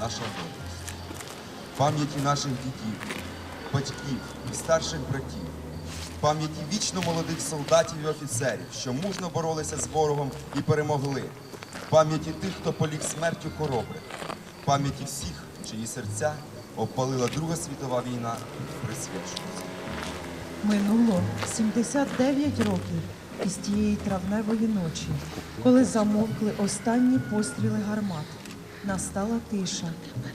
наша гордість. Пам'яті наших дітей, батьків і старших братів. Пам'яті вічно молодих солдатів і офіцерів, що мужно боролися з ворогом і перемогли. Пам'яті тих, хто поліг смертю хоробрих. Пам'яті всіх, чиї серця обпалила Друга світова війна, присвячується. Минуло 79 років із тієї травневої ночі, коли замовкли останні постріли гармат. Настала тиша,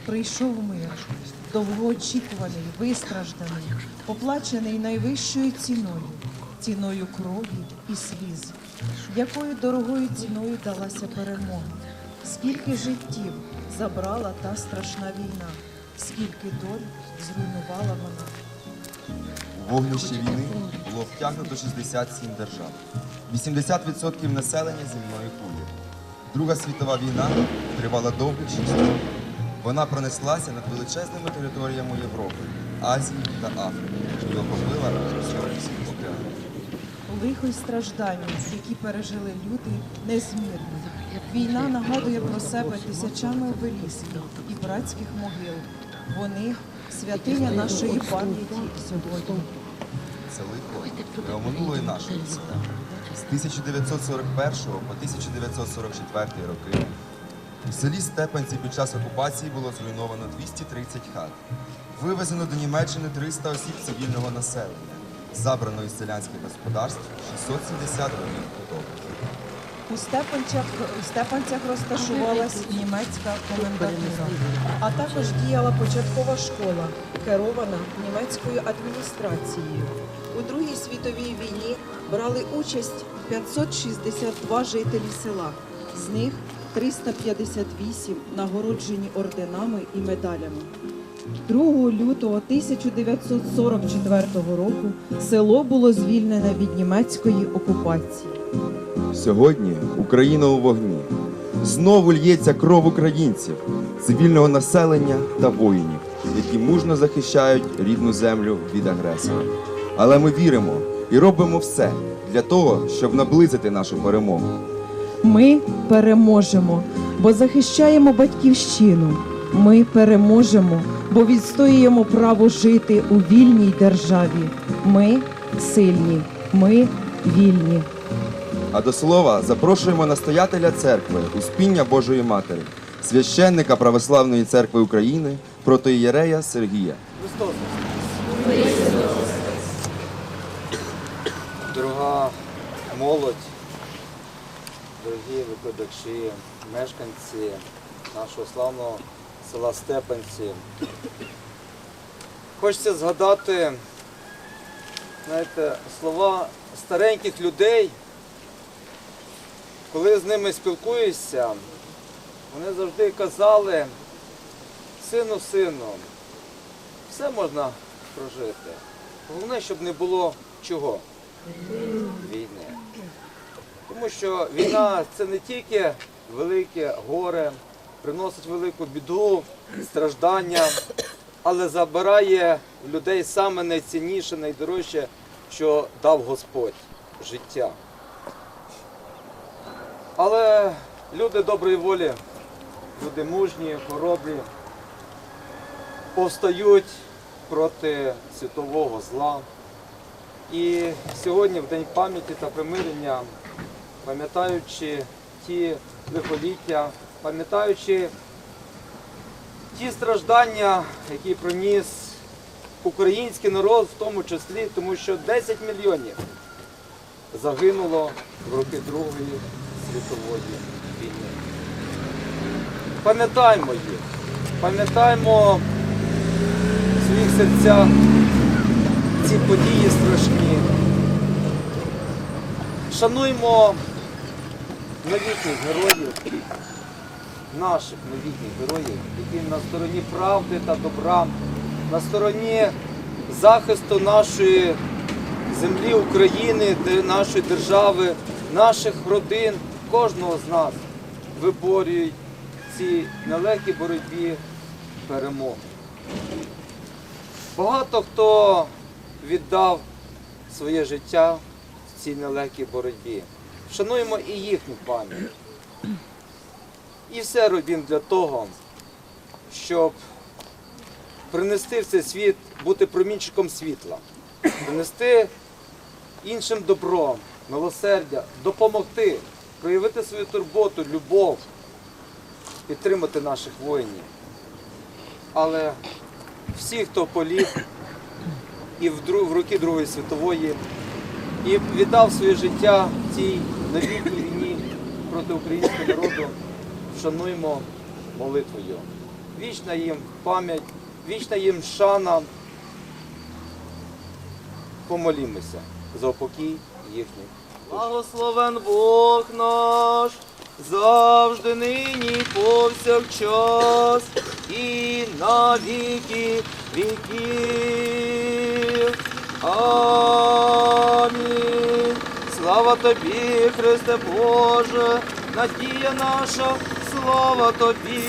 прийшов мир, довгоочікуваний, вистражданий, поплачений найвищою ціною, ціною крові і сліз, якою дорогою ціною далася перемога. Скільки життів забрала та страшна війна, скільки доль зруйнувала вона. У вогнищі війни було втягнуто 67 держав, 80% населення земної кулі. Друга світова війна тривала 6 років. Вона пронеслася над величезними територіями Європи, Азії та Африки і охопила всі океани. Лихо й страждання, які пережили люди, незмірні. Війна нагадує про себе тисячами обелісків і братських могил. Вони святиня нашої пам'яті сьогодні. Це лихо не оминуло і нашої села. З 1941 по 1944 роки у селі Степанці під час окупації було зруйновано 230 хат. Вивезено до Німеччини 300 осіб цивільного населення. Забрано із селянських господарств 670 голів худоби. У Степанцях, у Степанцях розташувалась німецька комендатура, а також діяла початкова школа, керована німецькою адміністрацією. У Другій світовій війні брали участь 562 жителі села. З них 358 нагороджені орденами і медалями. 2 лютого 1944 року село було звільнене від німецької окупації. Сьогодні Україна у вогні. Знову л'ється кров українців, цивільного населення та воїнів, які мужно захищають рідну землю від агресора. Але ми віримо і робимо все для того, щоб наблизити нашу перемогу. Ми переможемо, бо захищаємо батьківщину. Ми переможемо, бо відстоюємо право жити у вільній державі. Ми сильні, ми вільні. А до слова запрошуємо настоятеля церкви Успіння Божої Матері, священника Православної церкви України, протоієрея Сергія. Христос. Дорога молодь, дорогі викладачі, мешканці нашого славного села Степанці. Хочеться згадати, знаєте, слова стареньких людей, коли з ними спілкуєшся, вони завжди казали, сину, сину, все можна прожити. Головне, щоб не було чого? Війни. Тому що війна це не тільки велике горе, приносить велику біду, страждання, але забирає в людей саме найцінніше, найдорожче, що дав Господь життя. Але люди доброї волі, люди мужні, хоробрі, повстають проти світового зла. І сьогодні, в День пам'яті та примирення, пам'ятаючи ті лихоліття, пам'ятаючи ті страждання, які проніс український народ, в тому числі, тому що 10 мільйонів загинуло в роки Другої світової війни. Пам'ятаємо їх, пам'ятаємо в своїх серцях ці події страшні. Шануймо новітніх героїв, наших новітніх героїв, які на стороні правди та добра, на стороні захисту нашої землі України, нашої держави, наших родин, кожного з нас виборюють ці нелегкі боротьбі перемоги. Багато хто віддав своє життя в цій нелегкій боротьбі. Шануємо і їхню пам'ять. І все робимо для того, щоб принести в цей світ, бути промінчиком світла, принести іншим добром, милосердя, допомогти, проявити свою турботу, любов, підтримати наших воїнів. Але всі, хто поліг і в, роки Другої світової, і віддав своє життя в цій новітній війні проти українського народу, вшануємо молитвою. Вічна їм пам'ять, вічна їм шана. Помолімося за упокій їхніх. Благословен Бог наш, завжди нині повсякчас і на віки віків. Амінь. Слава тобі, Христе Боже, надія наша, слава тобі.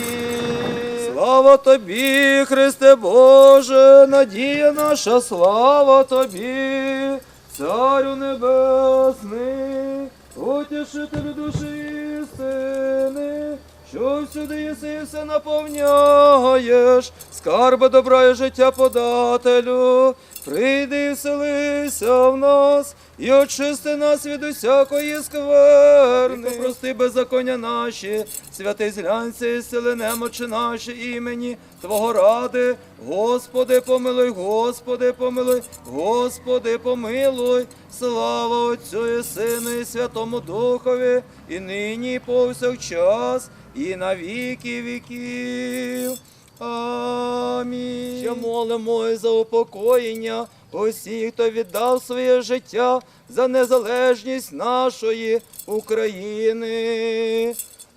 Слава тобі, Христе Боже, надія наша, слава тобі, Царю Небесний, утішителю душі істини, що всюди єси все наповняєш, скарби добра і життя подателю, прийди і вселися в нас, і очисти нас від усякої скверни. Прости беззаконня наші, святий зглянься і сили немочі наші імені Твого ради. Господи, помилуй, Господи, помилуй, Господи, помилуй, слава Отцю і Сину і Святому Духові, і нині, і повсякчас, і на віки віків. Амінь. Ще молимо за упокоєння усіх, хто віддав своє життя за незалежність нашої України.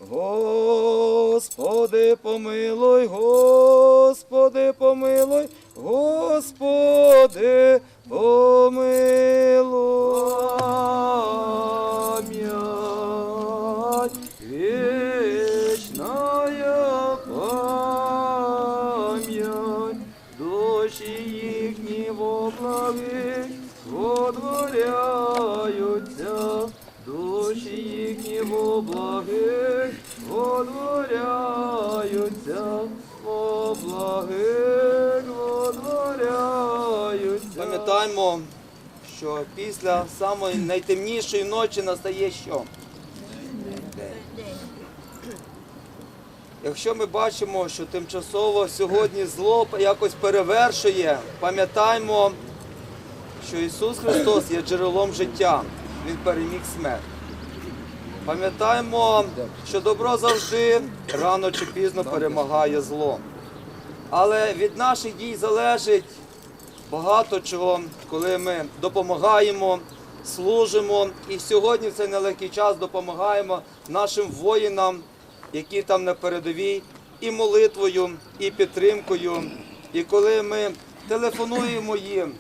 Господи, помилуй, Господи, помилуй, Господи, що після самої найтемнішої ночі настає що? Якщо ми бачимо, що тимчасово сьогодні зло якось перевершує, пам'ятаймо, що Ісус Христос є джерелом життя, Він переміг смерть. Пам'ятаємо, що добро завжди рано чи пізно перемагає зло. Але від наших дій залежить багато чого, коли ми допомагаємо, служимо і сьогодні в цей нелегкий час допомагаємо нашим воїнам, які там на передовій, і молитвою, і підтримкою. І коли ми телефонуємо їм,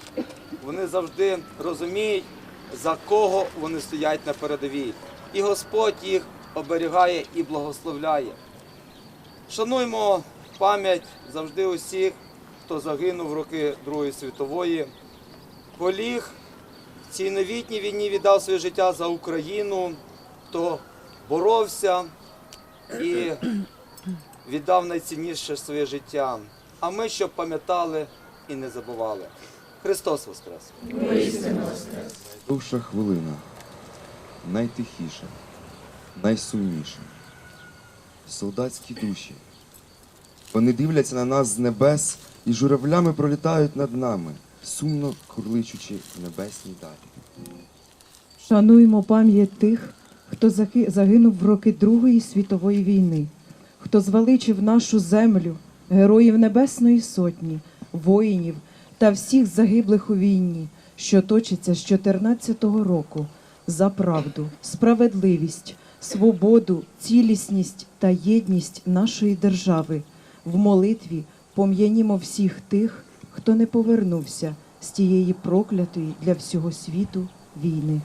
вони завжди розуміють, за кого вони стоять на передовій. І Господь їх оберігає і благословляє. Шануймо пам'ять завжди усіх, хто загинув в роки Другої світової. Поліг в цій новітній війні віддав своє життя за Україну, хто боровся і віддав найцінніше своє життя. А ми щоб пам'ятали і не забували. Христос Воскрес! Довша хвилина, найтихіша, найсумніша. Солдатські душі. Вони дивляться на нас з небес і журавлями пролітають над нами, сумно курличучи в небесній далі. Шануймо пам'ять тих, хто загинув в роки Другої світової війни, хто звеличив нашу землю, героїв Небесної Сотні, воїнів та всіх загиблих у війні, що точиться з 14-го року, за правду, справедливість, свободу, цілісність та єдність нашої держави. В молитві пом'янімо всіх тих, хто не повернувся з тієї проклятої для всього світу війни.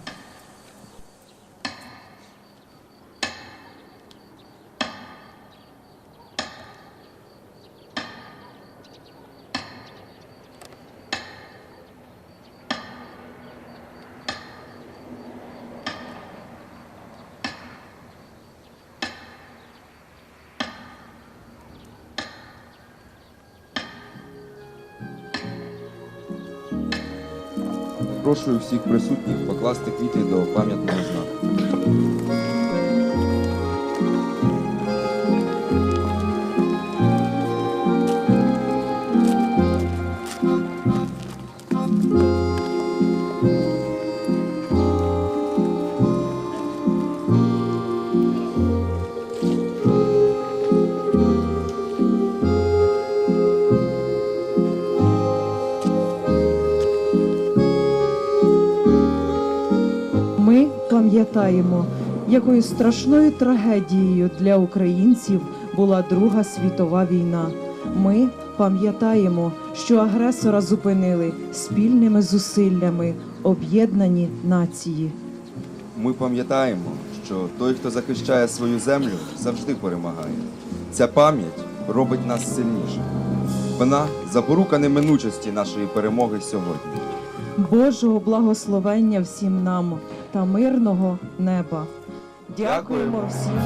Запрошую всіх присутніх покласти квіти до пам'ятного знаку. Пам'ятаємо, якою страшною трагедією для українців була Друга світова війна. Ми пам'ятаємо, що агресора зупинили спільними зусиллями об'єднані нації. Ми пам'ятаємо, що той, хто захищає свою землю, завжди перемагає. Ця пам'ять робить нас сильнішими. Вона запорука неминучості нашої перемоги сьогодні. Божого благословення всім нам та мирного неба. Дякуємо всім.